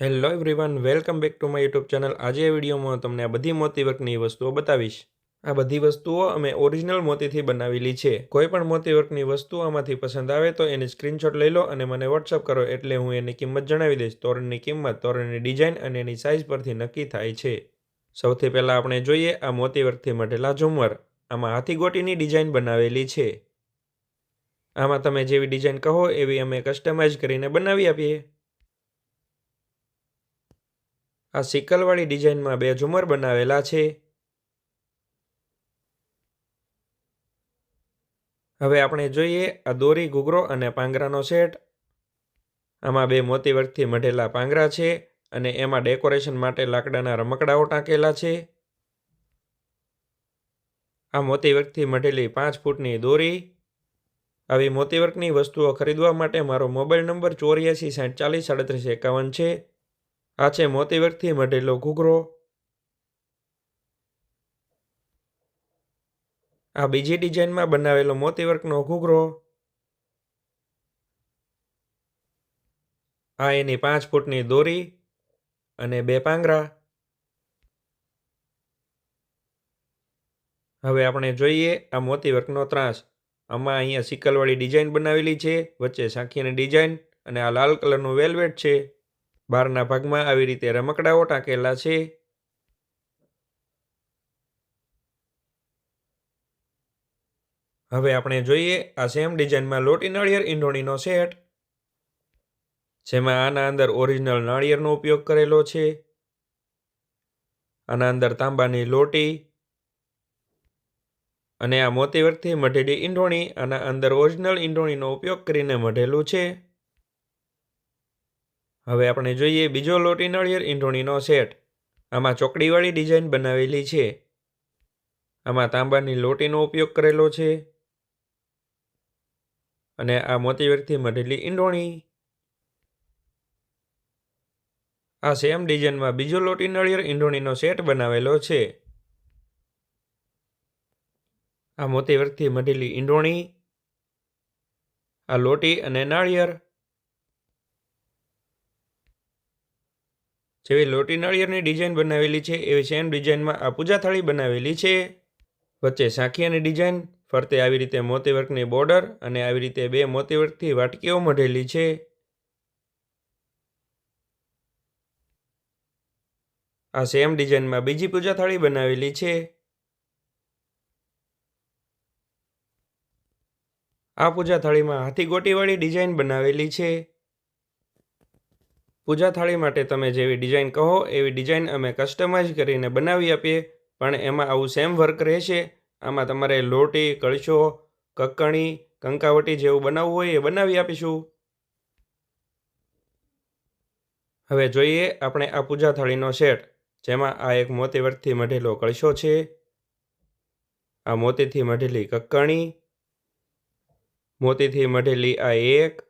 Hello everyone welcome back to my YouTube channel આજે આ વિડીયોમાં તમને આ બધી મોતીવર્કની વસ્તુઓ બતાવીશ. આ બધી વસ્તુઓ અમે ઓરિજિનલ મોતીથી બનાવેલી છે. કોઈ પણ મોતીવર્કની વસ્તુ આમાંથી પસંદ આવે તો એની સ્ક્રીનશોટ લઈ લો અને મને વોટ્સઅપ કરો એટલે હું એની કિંમત જણાવી દઈશ. તોરણની કિંમત, તોરણની ડિઝાઇન અને એની સાઇઝ પરથી નક્કી થાય છે. સૌથી પહેલાં આપણે જોઈએ આ મોતીવર્કથી મઢેલા ઝુમર. આમાં હાથીગોટીની ડિઝાઇન બનાવેલી છે. આમાં તમે જેવી ડિઝાઇન કહો એવી અમે કસ્ટમાઇઝ કરીને બનાવી આપીએ. આ સિકલવાળી ડિઝાઇનમાં બે ઝુમર બનાવેલા છે. હવે આપણે જોઈએ આ દોરી ઘૂઘરો અને પાંગરાનો સેટ. આમાં બે મોતી વર્કથી મઢેલા પાંગરા છે અને એમાં ડેકોરેશન માટે લાકડાના રમકડાઓ ટાંકેલા છે. આ મોતી વર્કથી મઢેલી પાંચ ફૂટની દોરી. આવી મોતીવર્કની વસ્તુઓ ખરીદવા માટે મારો મોબાઈલ નંબર ચોર્યાસી સાઠ ચાલીસ સાડત્રીસ એકાવન છે. આ છે મોતી વર્કથી મઢેલો ઘૂઘરો. આ બીજી ડિઝાઇનમાં બનાવેલો મોતીવર્કનો ઘૂઘરો. આ એની પાંચ ફૂટની દોરી અને બે પાંગરા. હવે આપણે જોઈએ આ મોતીવર્કનો ત્રાસ. આમાં અહીંયા સિકલવાળી ડિઝાઇન બનાવેલી છે, વચ્ચે સાંખીની ડિઝાઇન અને આ લાલ કલરનું વેલ્વેટ છે. બહારના ભાગમાં આવી રીતે રમકડાઓ ટાંકેલા છે. હવે આપણે જોઈએ આ સેમ ડિઝાઇનમાં લોટી નાળિયેર ઈંડોણીનો સેટ. જેમાં આના અંદર ઓરિજિનલ નાળિયેરનો ઉપયોગ કરેલો છે. આના અંદર તાંબાની લોટી અને આ મોતી વર્કથી મઢેલી ઈંડોણી આના અંદર ઓરિજિનલ ઈંડોણીનો ઉપયોગ કરીને મઢેલું છે. હવે આપણે જોઈએ બીજો લોટી નાળિયેર ઈંડોણીનો સેટ. આમાં ચોકડીવાળી ડિઝાઇન બનાવેલી છે. આમાં તાંબાની લોટીનો ઉપયોગ કરેલો છે. અને આ મોતીવર્કથી મઢેલી ઈંડોણી આ સેમ ડિઝાઇનમાં બીજો લોટી નળિયેર ઈંડોણીનો સેટ બનાવેલો છે. આ મોતીવર્કથી મઢેલી ઈંડોણી આ લોટી અને નાળિયેર. જેવી લોટી નાળિયેરની ડિઝાઇન બનાવેલી છે, એવી સેમ ડિઝાઇનમાં આ પૂજા થાળી બનાવેલી છે. વચ્ચે સાંખિયાની ડિઝાઇન, ફરતે આવી રીતે મોતીવર્કની બોર્ડર અને આવી રીતે બે મોતીવર્કથી વાટકીઓ મઢેલી છે. આ સેમ ડિઝાઇનમાં બીજી પૂજા થાળી બનાવેલી છે. આ પૂજા થાળીમાં હાથી ગોટીવાળી ડિઝાઇન બનાવેલી છે. પૂજા થાળી માટે તમે જેવી ડિઝાઇન કહો, એવી ડિઝાઇન અમે કસ્ટમાઇઝ કરીને બનાવી આપીએ. પણ એમાં આવું સેમ વર્ક રહેશે. આમાં તમારે લોટી, કળશો, કક્કણી, કંકાવટી જેવું બનાવવું હોય એ બનાવી આપીશું. હવે જોઈએ આપણે આ પૂજા થાળીનો સેટ, જેમાં આ એક મોતી વર્કથી મઢેલો કળશો છે. આ મોતીથી મઢેલી કક્કણી, મોતીથી મઢેલી આ એક,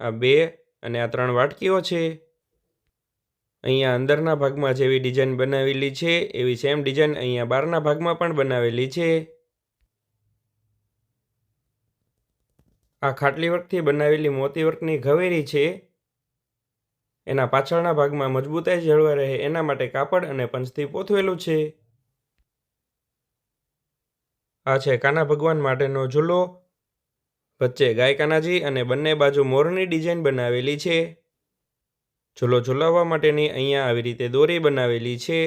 આ બે અને આ ત્રણ વાટકીઓ છે. અહીંયા અંદરના ભાગમાં જેવી ડિઝાઇન બનાવેલી છે, એવી સેમ ડિઝાઇન અહીંયા બહારના ભાગમાં પણ બનાવેલી છે. આ ખાટલી વર્કથી બનાવેલી મોતી વર્કની ઘવેરી છે. એના પાછળના ભાગમાં મજબૂતાઈ જળવાઈ રહે એના માટે કાપડ અને પંચથી પોથવેલું છે. આ છે કાના ભગવાન માટેનો ઝૂલો. વચ્ચે ગાય કાનાજી અને બંને બાજુ મોરની ડિઝાઇન બનાવેલી છે. ઝૂલો ઝૂલાવવા માટેની અહીંયા આવી રીતે દોરી બનાવેલી છે.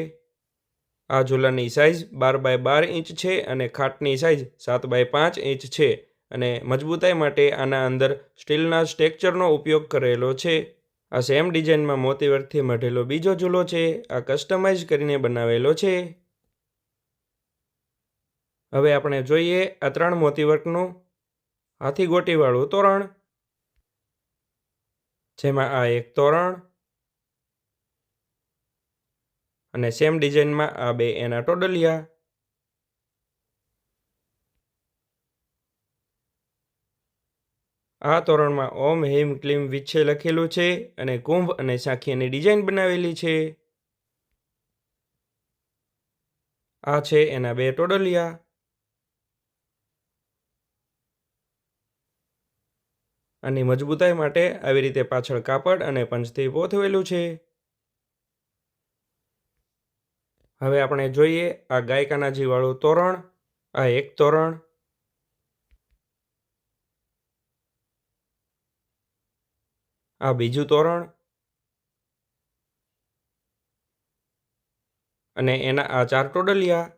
આ ઝૂલાની સાઇઝ બાર બાય બાર ઇંચ છે અને ખાટની સાઇઝ સાત બાય પાંચ ઇંચ છે અને મજબૂતાઈ માટે આના અંદર સ્ટીલના સ્ટ્રેક્ચરનો ઉપયોગ કરેલો છે. આ સેમ ડિઝાઇનમાં મોતીવર્કથી મઢેલો બીજો ઝૂલો છે, આ કસ્ટમાઇઝ કરીને બનાવેલો છે. હવે આપણે જોઈએ આ ત્રણ મોતીવર્કનું હાથી ગોટીવાળું તોરણ, જેમાં આ એક તોરણ અને સેમ ડિઝાઇનમાં આ બે એના ટોડલિયા આ તોરણમાં ઓમ, હેમ, ક્લીમ વિચ્છે લખેલું છે અને કુંભ અને સાખીની ડિઝાઇન બનાવેલી છે. આ છે એના બે ટોડલિયા આની મજબૂતાઈ માટે આવી રીતે પાછળ કાપડ અને પંચથી પોથવેલું છે. હવે આપણે જોઈએ આ ગાયકાનાજીવાળું તોરણ, આ એક તોરણ. આ બીજું તોરણ. અને એના, આ ચાર ટોડલિયા.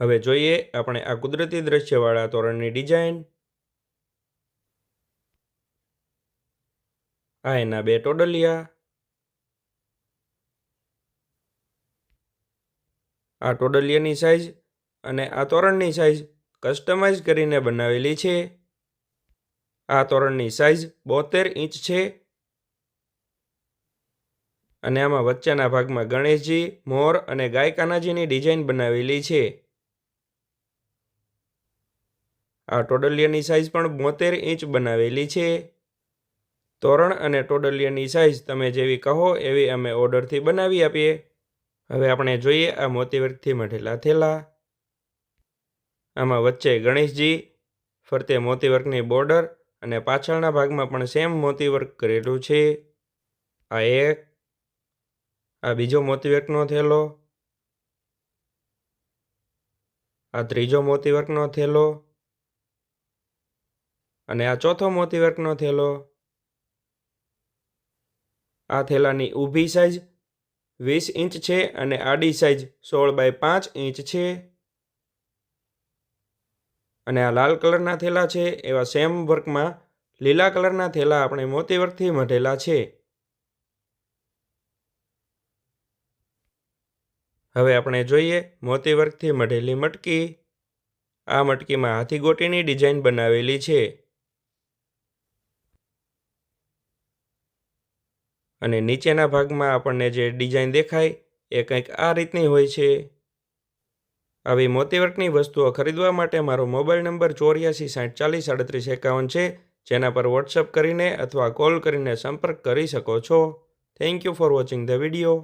હવે જોઈએ આપણે આ કુદરતી દ્રશ્યવાળા તોરણની ડિઝાઇન. આ એના બે ટોડલિયા આ ટોડલિયાની સાઇઝ અને આ તોરણની સાઇઝ કસ્ટમાઇઝ કરીને બનાવેલી છે. આ તોરણની સાઇઝ બોતેર ઇંચ છે. અને આમાં વચ્ચેના ભાગમાં ગણેશજી, મોર અને ગાય કાનાજીની ડિઝાઇન બનાવેલી છે. આ ટોડલિયાની સાઇઝ પણ બોતેર ઇંચ બનાવેલી છે. તોરણ અને ટોડલિયાની સાઇઝ તમે જેવી કહો એવી અમે ઓર્ડરથી બનાવી આપીએ. હવે આપણે જોઈએ આ મોતીવર્કથી મઢેલા થેલા. આમાં વચ્ચે ગણેશજી, ફરતે મોતીવર્કની બોર્ડર અને પાછળના ભાગમાં પણ સેમ મોતીવર્ક કરેલું છે. આ એક, આ બીજો મોતીવર્કનો થેલો. આ ત્રીજો મોતીવર્કનો થેલો. અને આ ચોથો મોતીવર્કનો થેલો. આ થેલાની ઊભી સાઇઝ વીસ ઇંચ છે અને આડી સાઇઝ સોળ બાય પાંચ ઇંચ છે. અને આ લાલ કલરના થેલા છે, એવા સેમ વર્કમાં લીલા કલરના થેલા આપણે મોતીવર્કથી મઢેલા છે. હવે આપણે જોઈએ મોતીવર્કથી મઢેલી મટકી. આ મટકીમાં હાથી ગોટીની ડિઝાઇન બનાવેલી છે. અને નીચેના ભાગમાં આપણને જે ડિઝાઇન દેખાય એ કંઈક આ રીતની હોય છે. આવી મોતીવર્કની વસ્તુઓ ખરીદવા માટે મારો મોબાઈલ નંબર ચોર્યાસી સાઠ ચાલીસ સાડત્રીસ એકાવન છે, જેના પર વોટ્સઅપ કરીને અથવા કોલ કરીને સંપર્ક કરી શકો છો. Thank you for watching the video